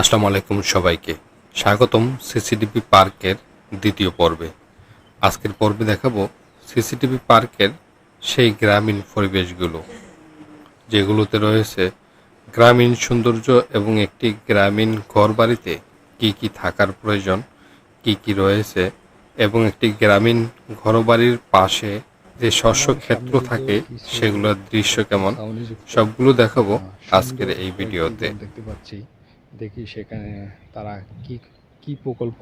আসসালামু আলাইকুম সবাইকে। স্বাগতম সিসিটিভি পার্কের দ্বিতীয় পর্বে। আজকের পর্বে দেখাবো সিসিটিভি পার্কের সেই গ্রামীণ পরিবেশগুলো, যেগুলোতে রয়েছে গ্রামীণ সৌন্দর্য এবং একটি গ্রামীণ ঘরবাড়িতে কী কী থাকার প্রয়োজন, কি কি রয়েছে এবং একটি গ্রামীণ ঘরবাড়ির পাশে যে শস্য ক্ষেত্র থাকে সেগুলোর দৃশ্য কেমন, সবগুলো দেখাবো আজকের এই ভিডিওতে। দেখতে পাচ্ছি। দেখি সেখানে তারা কি কি প্রকল্প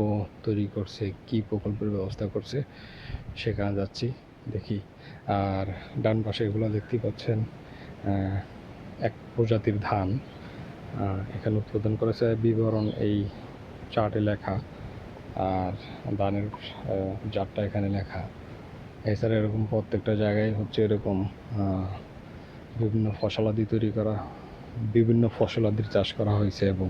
তৈরি করছে, কি প্রকল্পের ব্যবস্থা করছে, সেখানে যাচ্ছি, দেখি। আর ডান পাশে এগুলো দেখতে পাচ্ছেন এক প্রজাতির ধান এখানে উৎপাদন করেছে বিবরণ এই চার্টে লেখা। আর ধানের জাতটা এখানে লেখা। এছাড়া এরকম প্রত্যেকটা জায়গায় হচ্ছে এরকম বিভিন্ন ফসলাদি তৈরি করা বিভিন্ন ফসলাদির চাষ করা হয়েছে এবং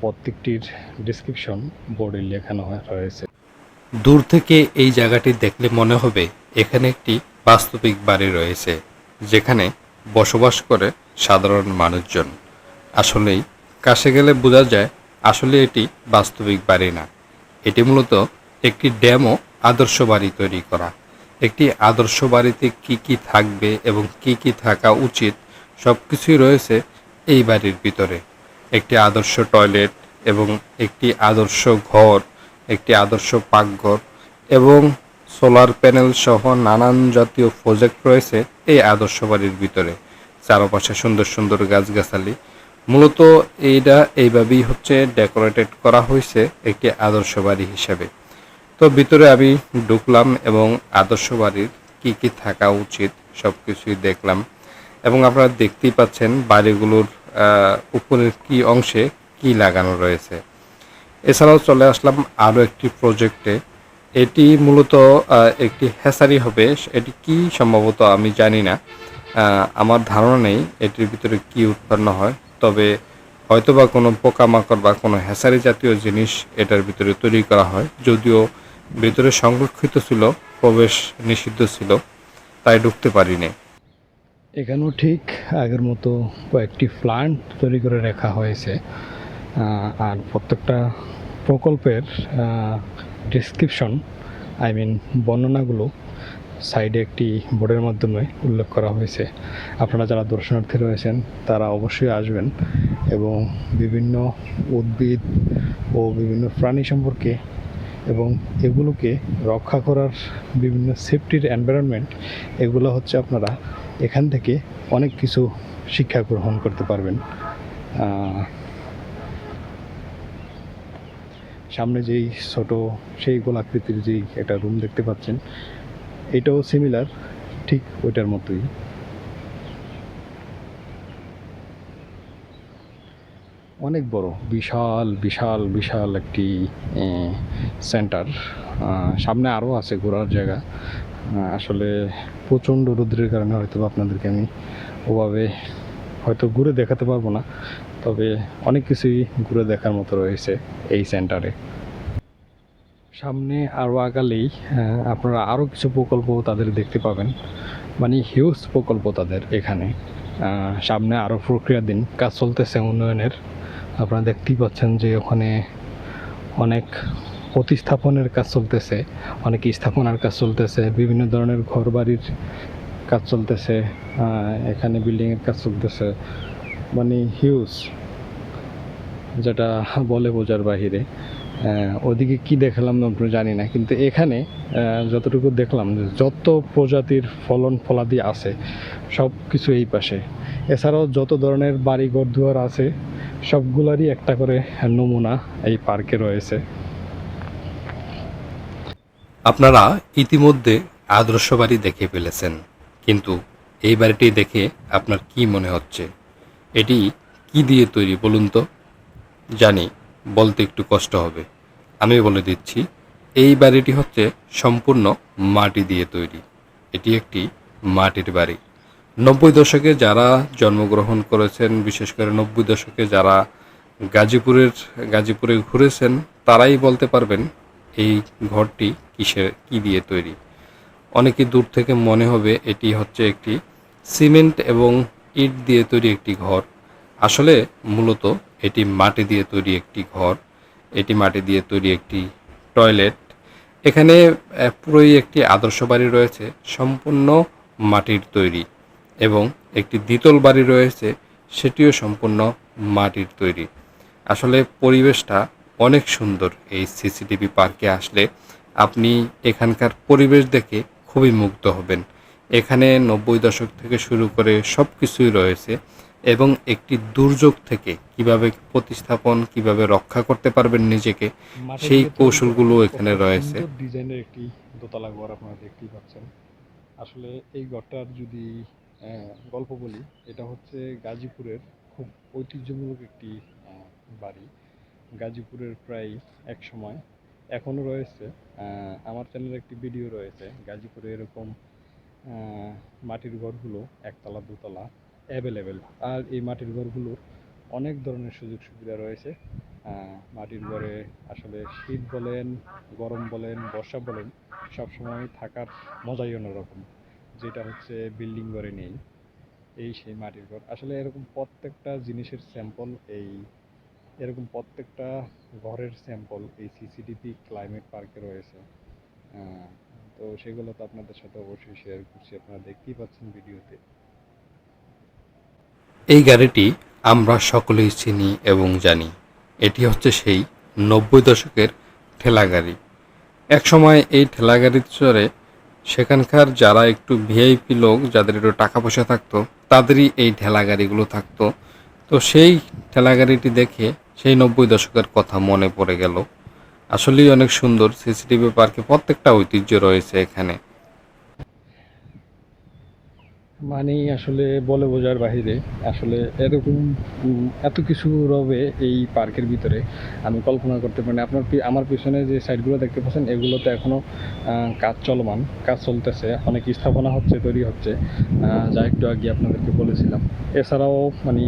প্রত্যেকটির ডিসক্রিপশন বোর্ডে লেখানো রয়েছে। দূর থেকে এই জায়গাটি দেখলে মনে হবে এখানে একটি বাস্তবিক বাড়ি রয়েছে, যেখানে বসবাস করে সাধারণ মানুষজন। আসলেই কাছে গেলে বোঝা যায় আসলে এটি বাস্তবিক বাড়ি না। এটি মূলত একটি ড্যামো আদর্শ বাড়ি তৈরি করা। একটি আদর্শ বাড়িতে কি কি থাকবে এবং কি কি থাকা উচিত সব কিছুই রয়েছে এই বাড়ির ভিতরে। একটি আদর্শ টয়লেট এবং একটি আদর্শ ঘর, একটি আদর্শ পাকঘর এবং সোলার প্যানেল সহ নানান জাতীয় প্রজেক্ট রয়েছে এই আদর্শ বাড়ির ভিতরে। চারপাশে সুন্দর সুন্দর গাছগাছালি। মূলত এইটা এইভাবেই হচ্ছে ডেকোরেটেড করা হয়েছে একটি আদর্শ বাড়ি হিসাবে। তো ভিতরে আমি ঢুকলাম এবং আদর্শ বাড়ির কি কি থাকা উচিত সব কিছুই দেখলাম। এবং আপনারা দেখতেই পাচ্ছেন বাড়িগুলোর উপরের কি অংশে কি লাগানো রয়েছে। এছাড়াও চলে আসলাম আরও একটি প্রজেক্টে এটি মূলত একটি হ্যাসারি হবে। এটি কি সম্ভবত আমি জানি না। আমার ধারণা নেই এটির ভিতরে কি উৎপন্ন হয়। তবে হয়তোবা কোনো পোকামাকড় বা কোনো হ্যাসারি জাতীয় জিনিস এটার ভিতরে তৈরি করা হয়। যদিও ভিতরে সংরক্ষিত ছিল, প্রবেশ নিষিদ্ধ ছিল, তাই ঢুকতে পারিনি। এখানেও ঠিক আগের মতো কয়েকটি প্লান্ট তৈরি করে রাখা হয়েছে। আর প্রত্যেকটা প্রকল্পের ডিসক্রিপশন আই মিন বর্ণনাগুলো সাইডে একটি বোর্ডের মাধ্যমে উল্লেখ করা হয়েছে। আপনারা যারা দর্শনার্থী রয়েছেন, তারা অবশ্যই আসবেন এবং বিভিন্ন উদ্ভিদ ও বিভিন্ন প্রাণী সম্পর্কে এবং এগুলোকে রক্ষা করার বিভিন্ন সেফটির এনভায়রনমেন্ট এগুলো হচ্ছে আপনারা এখান থেকে অনেক কিছু শিক্ষা গ্রহণ করতে পারবেন। সামনে যেই ছোট সেই গোলাকৃতির যেই একটা রুম দেখতে পাচ্ছেন, এটাও সিমিলার ঠিক ওইটার মতোই। অনেক বড়, বিশাল বিশাল বিশাল একটি সেন্টার সামনে আরও আছে ঘোরার জায়গা। আসলে প্রচণ্ড রৌদ্রের কারণে হয়তো আপনাদেরকে আমি ওভাবে হয়তো ঘুরে দেখাতে পারব না, তবে অনেক কিছুই ঘুরে দেখার মতো রয়েছে এই সেন্টারে সামনে আরও আগালেই আপনারা আরও কিছু প্রকল্প তাদের দেখতে পাবেন। মানে হিউজ প্রকল্প তাদের এখানে। সামনে আরও প্রক্রিয়া দিন, কাজ চলতেছে উন্নয়নের। আপনারা দেখতেই পাচ্ছেন যে ওখানে অনেক প্রতিস্থাপনের কাজ চলতেছে, অনেকে স্থাপনার কাজ চলতেছে, বিভিন্ন ধরনের ঘর বাড়ির কাজ চলতেছে এখানে বিল্ডিংয়ের কাজ চলতেছে মানে হিউজ যেটা বলে বোঝার বাহিরে। ওদিকে কি দেখলাম আমরা জানি না, কিন্তু এখানে যতটুকু দেখলাম যত প্রজাতির ফলন ফলাদি আছে, সব কিছু এই পাশে। এছাড়াও যত ধরনের বাড়ি ঘর দুয়ার আছে, সবগুলারই একটা করে নমুনা এই পার্কে রয়েছে। আপনারা ইতিমধ্যে আদর্শ বাড়ি দেখে ফেলেছেন, কিন্তু এই বাড়িটি দেখে আপনার কি মনে হচ্ছে? এটি কি দিয়ে তৈরি বলুন তো? জানি, বলতে একটু কষ্ট হবে। আমি বলে দিচ্ছি, এই বাড়িটি হচ্ছে সম্পূর্ণ মাটি দিয়ে তৈরি। এটি একটি মাটির বাড়ি। নব্বই দশকে যারা জন্মগ্রহণ করেছেন, বিশেষ করে নব্বই দশকে যারা গাজীপুরের, গাজীপুরে ঘুরেছেন, তারাই বলতে পারবেন, এই ঘরটি কিসের কি দিয়ে তৈরি? অনেকে দূর থেকে মনে হবে এটি হচ্ছে একটি সিমেন্ট এবং ইট দিয়ে তৈরি একটি ঘর। আসলে মূলত এটি মাটি দিয়ে তৈরি একটি ঘর, এটি মাটি দিয়ে তৈরি একটি টয়লেট। এখানে পুরোই একটি আদর্শ বাড়ি রয়েছে, সম্পূর্ণ মাটির তৈরি এবং একটি দ্বিতল বাড়ি রয়েছে, সেটিও সম্পূর্ণ মাটির তৈরি। আসলে পরিবেশটা অনেক সুন্দর এই সিসিটিভি পার্কে আসলে। আপনি এখানকার পরিবেশ দেখে খুবই মুগ্ধ হবেন। এখানে নব্বই দশক থেকে শুরু করে সব কিছুই রয়েছে এবং একটি দুর্যোগ থেকে কীভাবে প্রতিস্থাপন কীভাবে রক্ষা করতে পারবেন নিজেকে সেই কৌশলগুলো এখানে রয়েছে। ডিজাইনের একটি দোতলা ঘর আপনারা দেখতেই পাচ্ছেন। আসলে এই ঘরটার যদি গল্প বলি এটা হচ্ছে গাজীপুরের খুব ঐতিহ্যমূলক একটি বাড়ি। গাজীপুরের প্রায় এক সময় এখনও রয়েছে। আমার চ্যানেলে একটি ভিডিও রয়েছে, গাজীপুরে এরকম মাটির ঘরগুলো একতলা, দুতলা অ্যাভেলেবেল আর এই মাটির ঘরগুলোর অনেক ধরনের সুযোগ সুবিধা রয়েছে মাটির ঘরে আসলে শীত বলেন, গরম বলেন, বর্ষা বলেন, সবসময় থাকার মজাই অন্যরকম। যেটা হচ্ছে বিল্ডিং ঘরে নেই। এই সেই মাটির ঘর। আসলে এরকম প্রত্যেকটা জিনিসের স্যাম্পল এই এরকম প্রত্যেকটা ঘরের স্যাম্পল এই সিসিটিভি ক্লাইমেট পার্কে রয়েছে। তো সেগুলো তো আপনাদের সাথে অবশ্যই শেয়ার করছি, আপনারা দেখতেই পাচ্ছেন ভিডিওতে। এই গাড়িটি আমরা সকলেই চিনি এবং জানি। এটি হচ্ছে সেই নব্বই দশকের ঠেলা গাড়ি। একসময় এই ঠেলা গাড়িতে চড়ে সেখানকার যারা একটু ভিআইপি লোক, যাদের একটু টাকা পয়সা থাকতো, তাদেরই এই ঠেলা গাড়িগুলো থাকতো। তো সেই ঠেলাগাড়িটি দেখে সেই নব্বই দশকের কথা মনে পড়ে গেল। আসলেই অনেক সুন্দর। সিসিটিভি পার্কে প্রত্যেকটা ঐতিহ্য রয়েছে এখানে। মানে আসলে বলে বোঝার বাহিরে আসলে এরকম এত কিছু রবে এই পার্কের ভিতরে আমি কল্পনা করতে পারি আপনার আমার পিছনে যে সাইডগুলো দেখতে পাচ্ছেন এগুলোতে এখনও কাজ চলমান, কাজ চলতেছে, অনেক স্থাপনা হচ্ছে, তৈরি হচ্ছে যা একটু আগে আপনাদেরকে বলেছিলাম। এছাড়াও মানে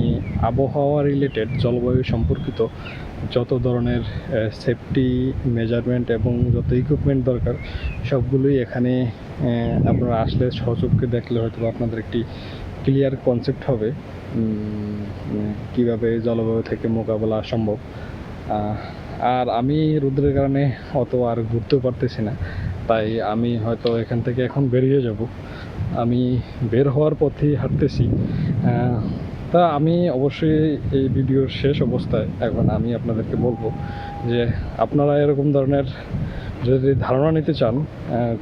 আবহাওয়া রিলেটেড জলবায়ু সম্পর্কিত যত ধরনের সেফটি মেজারমেন্ট এবং যত ইকুইপমেন্ট দরকার, সবগুলোই এখানে আপনারা আসলে সহযোগকে দেখলে হয়তো আপনাদের একটি ক্লিয়ার কনসেপ্ট হবে উম, কীভাবে জলবায়ু থেকে মোকাবেলা সম্ভব। আর আমি রোদ্রের কারণে অত আর ঘুরতেও পারতেছি না তাই আমি হয়তো এখান থেকে এখন বেরিয়ে যাব। আমি বের হওয়ার পথেই হাঁটতেছি। তা আমি অবশ্যই এই ভিডিওর শেষ অবস্থায় এখন আমি আপনাদেরকে বলব যে আপনারা এরকম ধরনের যদি ধারণা নিতে চান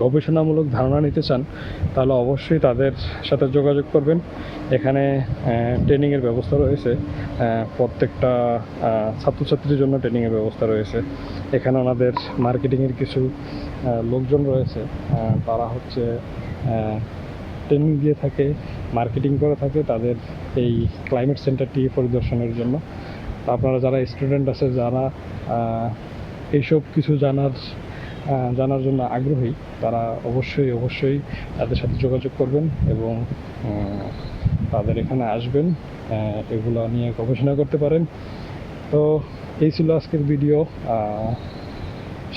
গবেষণামূলক ধারণা নিতে চান, তাহলে অবশ্যই তাদের সাথে যোগাযোগ করবেন। এখানে ট্রেনিংয়ের ব্যবস্থা রয়েছে। প্রত্যেকটা ছাত্রছাত্রীর জন্য ট্রেনিংয়ের ব্যবস্থা রয়েছে। এখানে ওনাদের মার্কেটিংয়ের কিছু লোকজন রয়েছে। তারা হচ্ছে ট্রেনিং দিয়ে থাকে, মার্কেটিং করে থাকে তাদের এই ক্লাইমেট সেন্টারটি পরিদর্শনের জন্য। আপনারা যারা স্টুডেন্ট আছে যারা এইসব কিছু জানার জানার জন্য আগ্রহী, তারা অবশ্যই অবশ্যই তাদের সাথে যোগাযোগ করবেন এবং তাদের এখানে আসবেন এগুলো নিয়ে গবেষণা করতে পারেন। তো এই ছিল আজকের ভিডিও।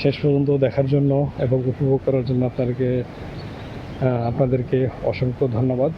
শেষ পর্যন্ত দেখার জন্য এবং উপভোগ করার জন্য আপনাদেরকে আপনাদেরকে অসংখ্য ধন্যবাদ।